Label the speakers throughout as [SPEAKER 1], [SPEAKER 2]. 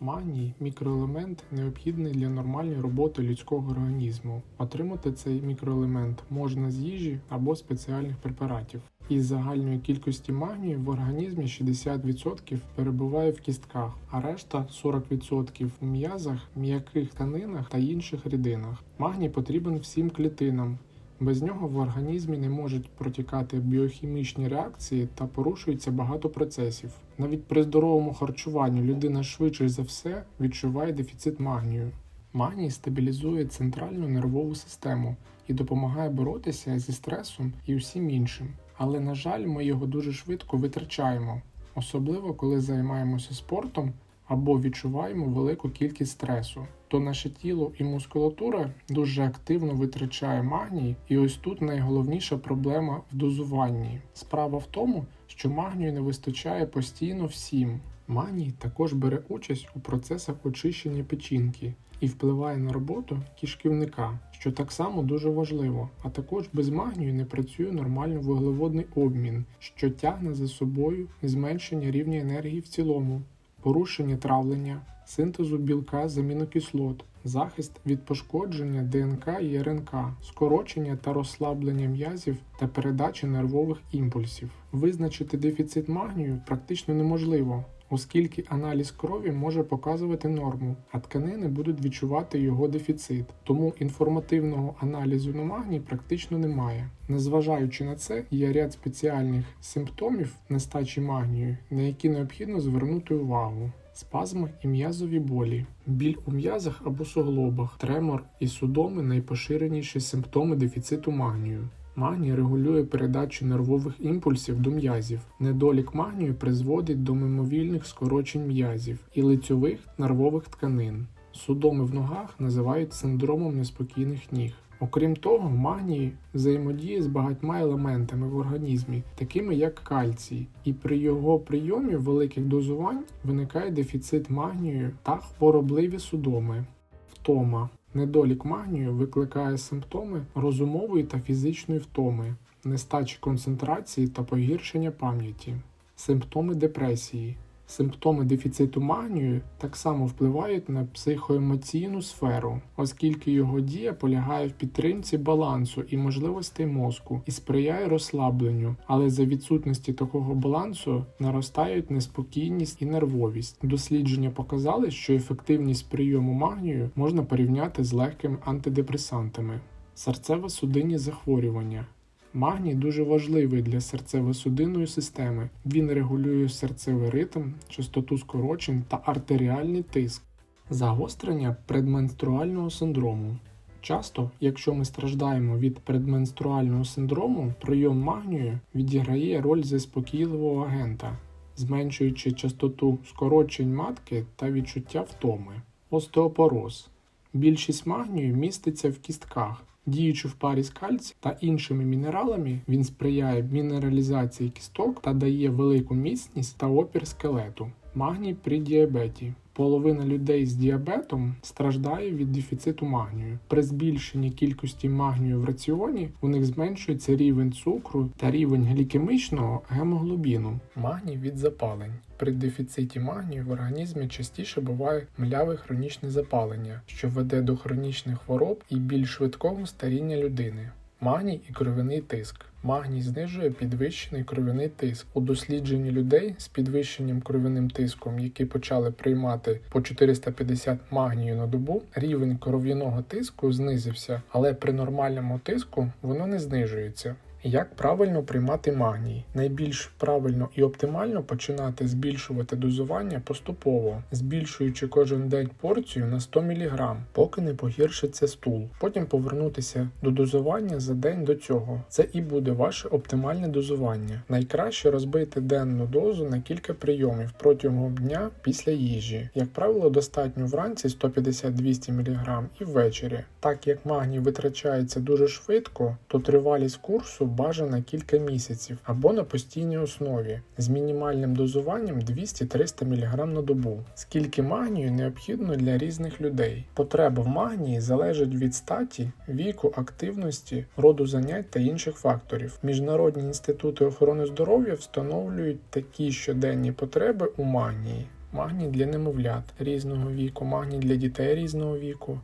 [SPEAKER 1] Магній мікроелемент необхідний для нормальної роботи людського організму. Отримати цей мікроелемент можна з їжі або спеціальних препаратів. Із загальної кількості магнію в організмі 60% перебуває в кістках, а решта 40% у м'язах, м'яких тканинах та інших рідинах. Магній потрібен всім клітинам. Без нього в організмі не можуть протікати біохімічні реакції та порушується багато процесів. Навіть при здоровому харчуванні людина швидше за все відчуває дефіцит магнію. Магній стабілізує центральну нервову систему і допомагає боротися зі стресом і усім іншим. Але, на жаль, ми його дуже швидко витрачаємо, особливо коли займаємося спортом або відчуваємо велику кількість стресу. То наше тіло і мускулатура дуже активно витрачає магній, і ось тут найголовніша проблема в дозуванні. Справа в тому, що магнію не вистачає постійно всім. Магній також бере участь у процесах очищення печінки і впливає на роботу кишківника, що так само дуже важливо. А також без магнію не працює нормально вуглеводний обмін, що тягне за собою зменшення рівня енергії в цілому, порушення травлення, синтезу білка з амінокислот, захист від пошкодження ДНК і РНК, скорочення та розслаблення м'язів та передачі нервових імпульсів. Визначити дефіцит магнію практично неможливо. Оскільки аналіз крові може показувати норму, а тканини будуть відчувати його дефіцит, тому інформативного аналізу на магній практично немає. Незважаючи на це, є ряд спеціальних симптомів нестачі магнію, на які необхідно звернути увагу. Спазми і м'язові болі, біль у м'язах або суглобах, тремор і судоми найпоширеніші симптоми дефіциту магнію. Магній регулює передачу нервових імпульсів до м'язів. Недолік магнію призводить до мимовільних скорочень м'язів і лицьових нервових тканин. Судоми в ногах називають синдромом неспокійних ніг. Окрім того, магній взаємодіє з багатьма елементами в організмі, такими як кальцій, і при його прийомі великих дозувань виникає дефіцит магнію та хворобливі судоми, втома. Недолік магнію викликає симптоми розумової та фізичної втоми, нестачі концентрації та погіршення пам'яті, симптоми депресії. Симптоми дефіциту магнію так само впливають на психоемоційну сферу, оскільки його дія полягає в підтримці балансу і можливостей мозку і сприяє розслабленню, але за відсутності такого балансу наростають неспокійність і нервовість. Дослідження показали, що ефективність прийому магнію можна порівняти з легкими антидепресантами. Серцево-судинні захворювання. Магній дуже важливий для серцево-судинної системи. Він регулює серцевий ритм, частоту скорочень та артеріальний тиск. Загострення предменструального синдрому. Часто, якщо ми страждаємо від предменструального синдрому, прийом магнію відіграє роль заспокійливого агента, зменшуючи частоту скорочень матки та відчуття втоми. Остеопороз. Більшість магнію міститься в кістках. Діючи в парі з кальцієм та іншими мінералами, він сприяє мінералізації кісток та дає велику міцність та опір скелету. Магній при діабеті. Половина людей з діабетом страждає від дефіциту магнію. При збільшенні кількості магнію в раціоні у них зменшується рівень цукру та рівень глікемічного гемоглобіну. Магній від запалень. При дефіциті магнію в організмі частіше буває мляве хронічне запалення, що веде до хронічних хвороб і більш швидкого старіння людини. Магній і кровяний тиск. Магній знижує підвищений кровяний тиск. У дослідженні людей з підвищеним кровяним тиском, які почали приймати по 450 магнію на добу, рівень кров'яного тиску знизився, але при нормальному тиску воно не знижується. Як правильно приймати магній? Найбільш правильно і оптимально починати збільшувати дозування поступово, збільшуючи кожен день порцію на 100 мг, поки не погіршиться стул. Потім повернутися до дозування за день до цього. Це і буде ваше оптимальне дозування. Найкраще розбити денну дозу на кілька прийомів протягом дня після їжі. Як правило, достатньо вранці 150-200 мг і ввечері. Так як магній витрачається дуже швидко, то тривалість курсу бажана кілька місяців або на постійній основі з мінімальним дозуванням 200-300 мг на добу. Скільки магнію необхідно для різних людей. Потреба в магнії залежить від статі, віку, активності, роду занять та інших факторів. Міжнародні інститути охорони здоров'я встановлюють такі щоденні потреби у магнії. магній для немовлят різного віку, магній для дітей різного віку,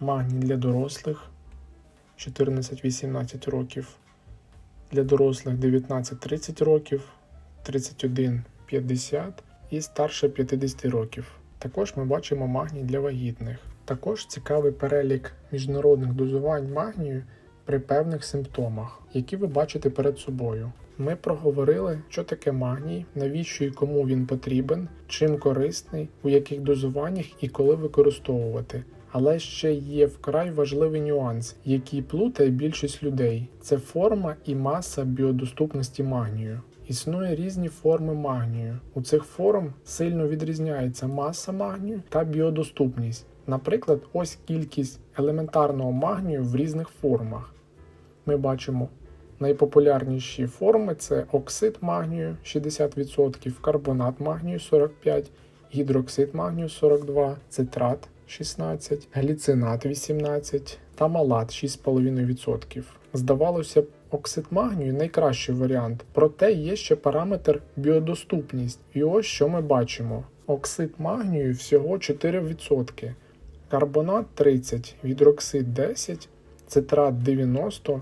[SPEAKER 1] магній для дорослих 14-18 років, для дорослих 19-30 років, 31-50 і старше 50 років. Також ми бачимо магній для вагітних. Також цікавий перелік міжнародних дозувань магнію при певних симптомах, які ви бачите перед собою. Ми проговорили, що таке магній, навіщо і кому він потрібен, чим корисний, у яких дозуваннях і коли використовувати. Але ще є вкрай важливий нюанс, який плутає більшість людей: це форма і маса біодоступності магнію. Існує різні форми магнію. У цих форм сильно відрізняється маса магнію та біодоступність. Наприклад, ось кількість елементарного магнію в різних формах. Ми бачимо найпопулярніші форми це оксид магнію 60%, карбонат магнію 45%, гідроксид магнію 42%, цитрат 16%, гліцинат 18% та малат 6,5%. Здавалося б, оксид магнію найкращий варіант, проте є ще параметр біодоступність. І ось що ми бачимо: оксид магнію всього 4%, карбонат 30%, гідроксид 10%, цитрат 90%,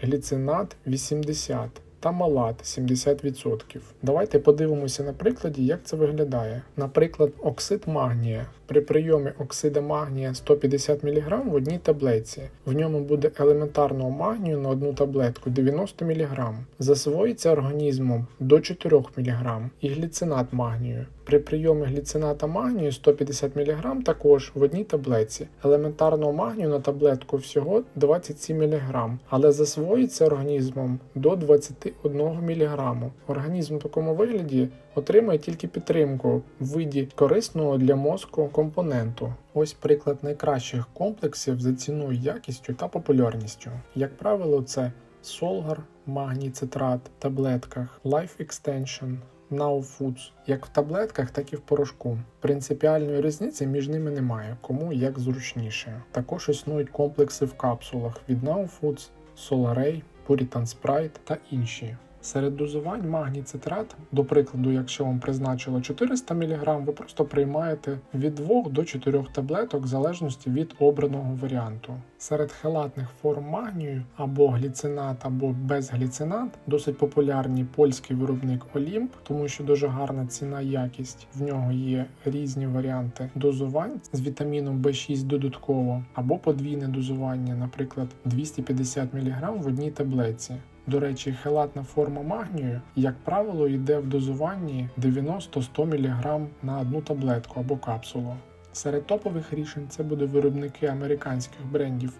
[SPEAKER 1] гліцинат 80% та малат 70%. Давайте подивимося на прикладі, як це виглядає. Наприклад, оксид магнія. При прийомі оксида магнія 150 мг в одній таблетці. В ньому буде елементарного магнію на одну таблетку 90 мг. Засвоїться організмом до 4 мг. І гліцинат магнію. При прийомі гліцината магнію 150 мг також в одній таблетці. Елементарного магнію на таблетку всього 27 мг, але засвоїться організмом до 21 мг. Організм в такому вигляді отримає тільки підтримку в виді корисного для мозку компоненту. Ось приклад найкращих комплексів за ціною, якістю та популярністю. Як правило, це Solgar, магній цитрат, таблетках, Life Extension, Now Foods, як в таблетках, так і в порошку. Принципіальної різниці між ними немає, кому як зручніше. Також існують комплекси в капсулах від Now Foods, Solaray, Puritan Sprite та інші. Серед дозувань магній цитрат, до прикладу, якщо вам призначило 400 мг, ви просто приймаєте від 2 до 4 таблеток в залежності від обраного варіанту. Серед хелатних форм магнію або гліцинат, або безгліцинат досить популярні польський виробник Олімп, тому що дуже гарна ціна якість. В нього є різні варіанти дозувань з вітаміном В6 додатково, або подвійне дозування, наприклад, 250 мг в одній таблетці. До речі, хелатна форма магнію, як правило, йде в дозуванні 90-100 мг на одну таблетку або капсулу. Серед топових рішень це буде виробники американських брендів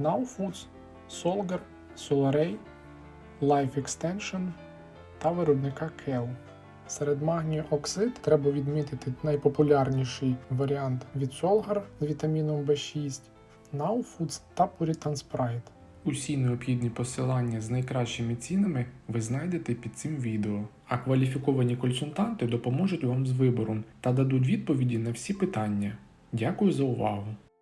[SPEAKER 1] Now Foods, Solgar, Solaray, Life Extension та виробника Kel. Серед магнію оксид треба відмітити найпопулярніший варіант від Solgar з вітаміном B6, Now Foods та Puritan Sprite. Усі необхідні посилання з найкращими цінами ви знайдете під цим відео, а кваліфіковані консультанти допоможуть вам з вибором та дадуть відповіді на всі питання. Дякую за увагу!